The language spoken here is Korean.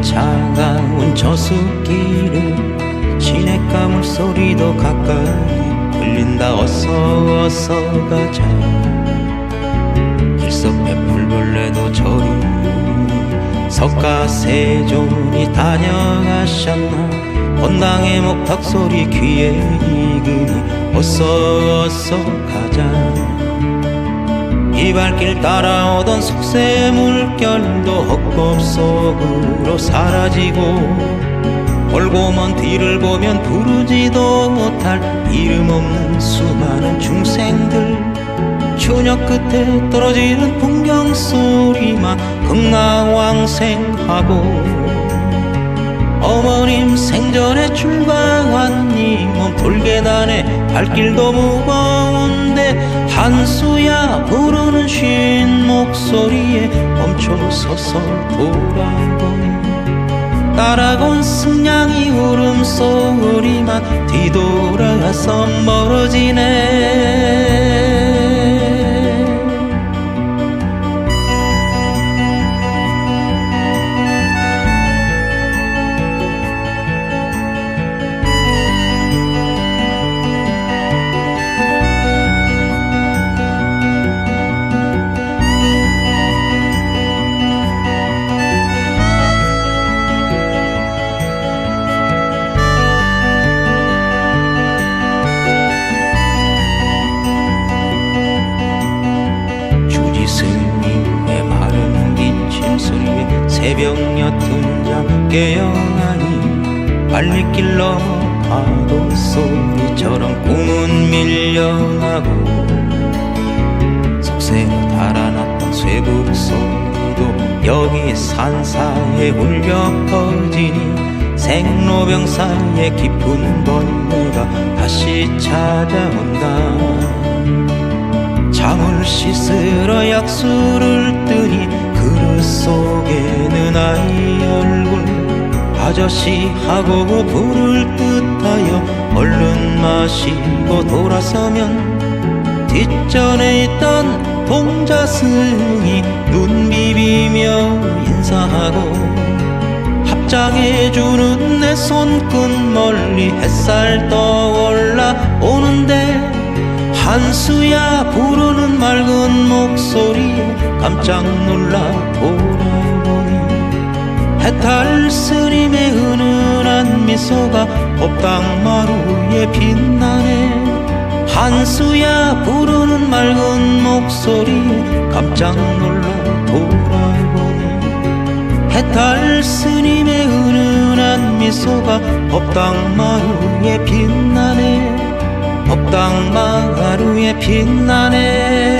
차가운 저수길에 시냇가 물소리도 가까이 들린다. 어서 어서 가자. 길석에 풀벌레도 저리 석가세존이 다녀가셨나. 본당의 목탁 소리 귀에 익으니 어서 어서 가자 이 발길 따라오던 속세 물결도 헛겁 속으로 사라지고 멀고 먼 뒤를 보면 부르지도 못할 이름 없는 수많은 중생들. 추녀 끝에 떨어지는 풍경 소리만 극락왕생하고 어머님 생전에 출가한 이몸 돌계단에 발길도 무거운데 한수야 부르는 쉰 목소리에 멈춰서서 돌아보니 따라곤 승냥이 울음소리만 뒤돌아서 멀어지네 새벽 옅은 잠 깨어나니 발리길 넘어 파도 소리처럼 꿈은 밀려나고 속세로 달아났던 쇠국 소리도 여기 산사에 울려 퍼지니 생로병사의 깊은 번뇌가 다시 찾아온다. 잠을 씻으러 약수를 그릇 속에는 아이 얼굴 아저씨 하고 부를 듯하여 얼른 마시고 돌아서면 뒷전에 있던 동자승이 눈 비비며 인사하고 합장해주는 내 손끝 멀리 햇살 떠올라 오는데 한수야 부르는 맑은 목소리에 깜짝 놀라 돌아보니 해탈 스님의 은은한 미소가 법당 마루에 빛나네. 한수야 부르는 맑은 목소리에 깜짝 놀라 돌아보니 해탈 스님의 은은한 미소가 법당 마루에 빛나네. 법당 마루에 빛나네